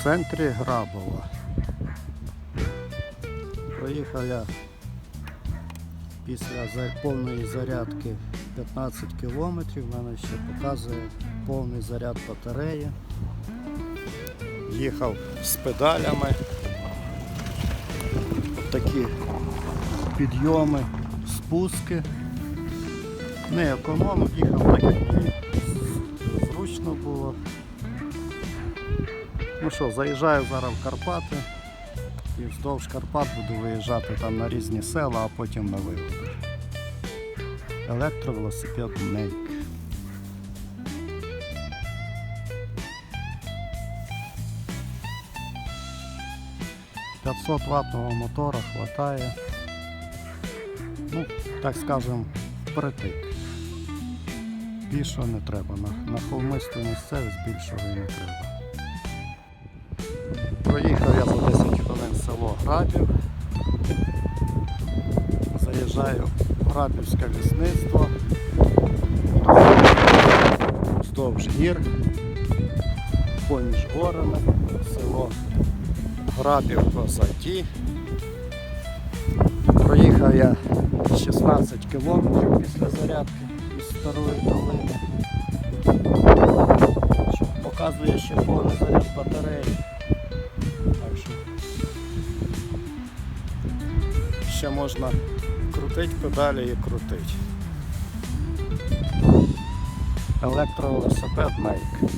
в центрі Грабова. Проїхав я після повної зарядки 15 кілометрів. У мене ще показує повний заряд батареї. Їхав з педалями. От такі підйоми, спуски. Не економив, їхав так, Ну що, заїжджаю зараз в Карпати і вздовж Карпат буду виїжджати там на різні села, а потім на виводи. Електровелосипед Make. «500 ваттного мотора хватає. Ну, так скажем, впритик. Більшого не треба. На, на холмисту місцевість більшого не треба. Проїхав я за 10 хвилин село Грабів. Заїжджаю в Грабівське лісництво. Вздовж гір, поміж горами, село Грабів позаді. Проїхав я 16 кілометрів після зарядки із старої долини. Показує ще повний заряд батареї. Ще можна крутити педалі і крутити. Електровелосипед Nike.